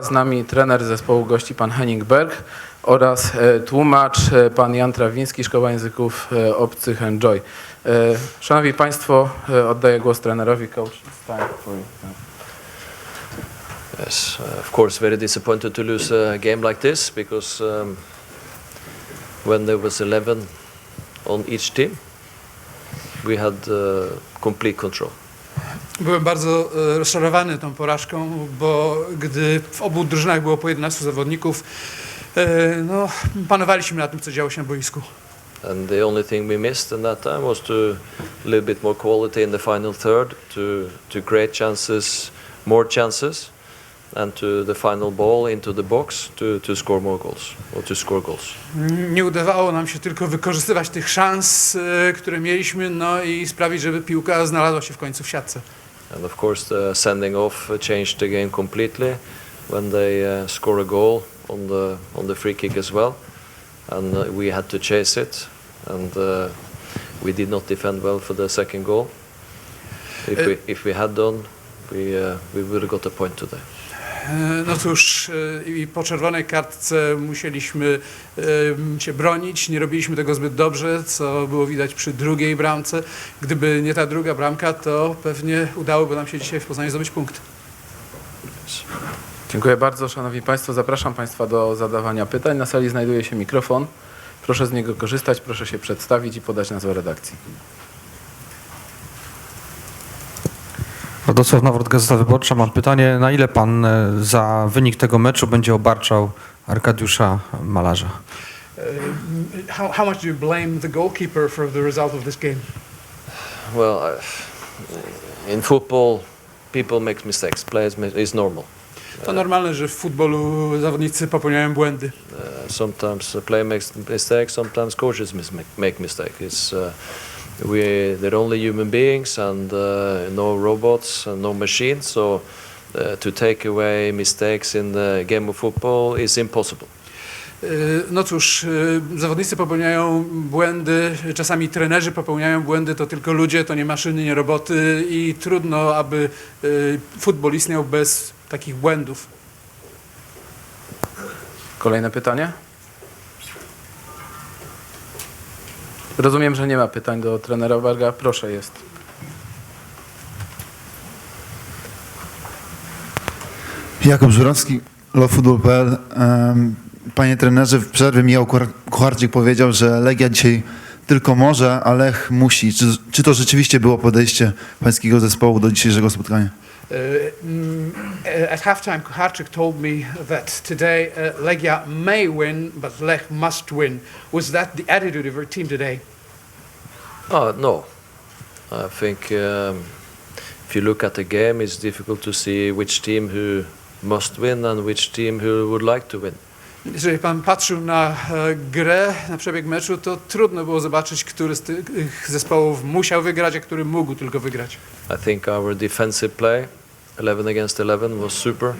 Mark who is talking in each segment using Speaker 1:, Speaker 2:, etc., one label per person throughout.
Speaker 1: Z nami trener zespołu gości pan Henning Berg oraz e, tłumacz e, pan Jan Trawiński, Szkoła Języków e, Obcych Enjoy. Szanowni Państwo, oddaję głos trenerowi. Coach, it's time for you.
Speaker 2: Yes, uh, of course, very disappointed to lose a game like this because um, when there was 11 on each team, we had uh, complete control.
Speaker 3: Byłem bardzo e, rozczarowany tą porażką, bo gdy w obu drużynach było po 11 zawodników, e, no, panowaliśmy nad tym, co działo się na boisku.
Speaker 2: And the only thing we missed in that time was to a little bit more quality in the final third to, to create chances, more chances, and to the final ball into the box to, to score more goals or to score goals.
Speaker 3: Nie udawało nam się tylko wykorzystywać tych szans, e, które mieliśmy, no i sprawić, żeby piłka znalazła się w końcu w siatce.
Speaker 2: And of course, the sending off uh, changed the game completely when they uh, score a goal on the on the free kick as well, and uh, we had to chase it, and uh, we did not defend well for the second goal. If we if we had done, we uh, we would have got a point today.
Speaker 3: E, No cóż, e, i po czerwonej kartce musieliśmy się bronić, nie robiliśmy tego zbyt dobrze, co było widać przy drugiej bramce. Gdyby nie ta druga bramka, to pewnie udałoby nam się dzisiaj w Poznaniu zdobyć punkt.
Speaker 1: Dziękuję bardzo, Szanowni Państwo. Zapraszam Państwa do zadawania pytań. Na sali znajduje się mikrofon. Proszę z niego korzystać, proszę się przedstawić i podać nazwę redakcji.
Speaker 4: Radosław Nawrot, Gazeta Wyborcza. Mam pytanie, na ile pan e, za wynik tego meczu będzie obarczał Arkadiusza Malarza?
Speaker 3: Uh, how, how much do you blame the goalkeeper for the result of this game?
Speaker 2: Well, in football, people make mistakes. Players ma- is normal.
Speaker 3: To normalne, że w futbolu zawodnicy popełniają błędy.
Speaker 2: Uh, sometimes a player makes mistakes, sometimes coaches mis- make mistakes. It's uh, we they're only human beings and uh, no robots and no machines. So uh, to take away mistakes in the game of football is impossible.
Speaker 3: Y, No cóż, y, zawodnicy popełniają błędy, czasami trenerzy popełniają błędy, to tylko ludzie, to nie maszyny, nie roboty i trudno, aby y, futbol istniał bez takich błędów.
Speaker 1: Kolejne pytanie? Rozumiem, że nie ma pytań do trenera Berga. Proszę, jest.
Speaker 5: Jakub Żurowski, lowfootball.pl. Panie trenerze, w przerwie Michał Kuchar- Kucharczyk powiedział, że Legia dzisiaj tylko może, a Lech musi. Czy, czy to rzeczywiście było podejście pańskiego zespołu do dzisiejszego spotkania?
Speaker 3: Uh, At halftime, Kucharczyk told me that today uh, Legia may win, but Lech must win. Was that the attitude of your team today?
Speaker 2: Oh no, I think um, if you look at the game, it's difficult to see which team who must win and which team who would like to win.
Speaker 3: Jeżeli pan patrzył na e, grę, na przebieg meczu, to trudno było zobaczyć, który z tych zespołów musiał wygrać, a który mógł tylko wygrać.
Speaker 2: I think our defensive play, 11 against 11, was super.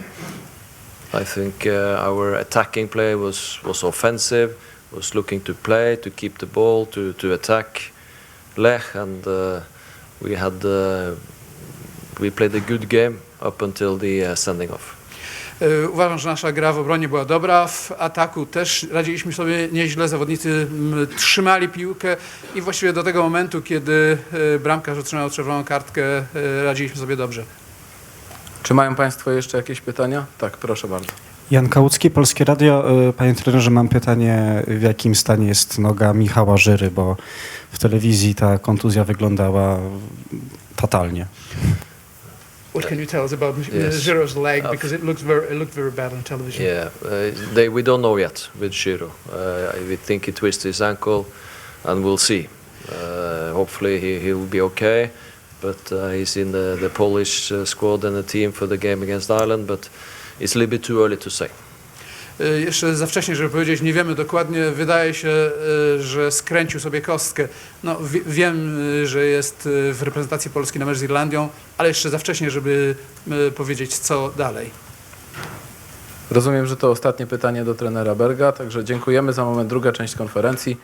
Speaker 2: I think uh, our attacking play was, was offensive, was looking to play, to keep the ball, to, to attack Lech, and uh, we had uh, we played a good game up until the sending off.
Speaker 3: E, Uważam, że nasza gra w obronie była dobra, w ataku też radziliśmy sobie nieźle, zawodnicy m, trzymali piłkę i właściwie do tego momentu, kiedy e, bramkarz otrzymał czerwoną kartkę, e, radziliśmy sobie dobrze.
Speaker 1: Czy mają Państwo jeszcze jakieś pytania? Tak, proszę bardzo.
Speaker 6: Jan Kałucki, Polskie Radio. Panie trenerze, mam pytanie, w jakim stanie jest noga Michała Żyry, bo w telewizji ta kontuzja wyglądała fatalnie.
Speaker 3: What can you tell us about
Speaker 2: Yes.
Speaker 3: Giro's leg?
Speaker 2: Uh,
Speaker 3: Because it looks very, it looked very bad on television.
Speaker 2: Yeah, uh, they, we don't know yet with Shiro. Uh, we think he twisted his ankle, and we'll see. Uh, hopefully he he'll be okay, but uh, he's in the the Polish uh, squad and the team for the game against Ireland. But it's a little bit too early to say.
Speaker 3: Y, Jeszcze za wcześnie, żeby powiedzieć, nie wiemy dokładnie. Wydaje się, y, że skręcił sobie kostkę. No, wi- wiem, y, że jest w reprezentacji Polski na mecz z Irlandią, ale jeszcze za wcześnie, żeby powiedzieć, co dalej.
Speaker 1: Rozumiem, że to ostatnie pytanie do trenera Berga, także dziękujemy. Za moment druga część konferencji.